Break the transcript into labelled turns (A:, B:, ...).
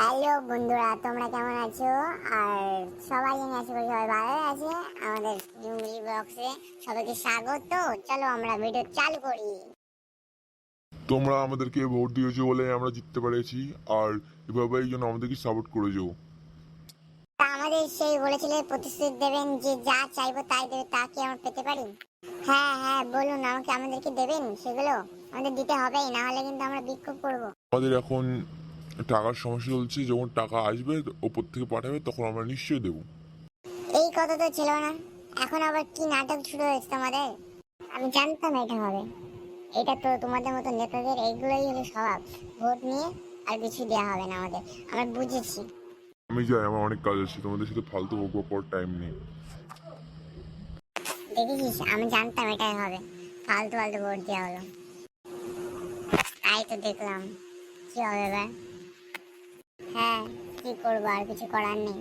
A: Hello বন্ধুরা তোমরা কেমন আছো? আর সবাই জানি আশা করি সবাই ভালো আছে। আমাদের জুমলি বক্সে সবাইকে স্বাগত। চলো আমরা ভিডিও চালু করি।
B: তোমরা আমাদেরকে ভোট দিয়েছ বলে আমরা জিততে পেরেছি আর এভাবেই যেন আমাদেরকে সাপোর্ট করেছ।
A: তা আমাদের সেই বলেছিলে প্রতিশ্রুতি দেবেন যে যা চাইব তাই দেবে তা কি আমরা পেতে পারি? হ্যাঁ হ্যাঁ বলুন আমাকে আমাদেরকে দেবেন সেগুলো? আমাদের দিতে হবেই না হলে কিন্তু আমরা বিক্ষোভ করব।
B: আমাদের এখন টাকার সমস্যা চলছে যখন টাকা আসবে ওপর থেকে পাঠাবে তখন আমরা নিশ্চয়ই দেবো।
A: এই কথা তো ছিল না। এখন আবার কি নাটক শুরু হয়েছে তোমাদের? আমি জানতাম এটা হবে। এটা তো তোমাদের মতো নেতাদের এইগুলোই হলো স্বভাব। ভোট নিয়ে আর কিছু দেওয়া হবে না আমাদের। আমরা বুঝেছি।
B: আমি যাই আমার অনেক কাজ আছে তোমাদের সাথে ফালতু বকবক করার টাইম নেই।
A: দেখেছিস? আমি জানতাম এটাই হবে। ফালতু ফালতু ভোট দেওয়া হলো। তাই তো দেখলাম। কি হবে এবার। হ্যাঁ কি করব? আর কিছু করার নেই।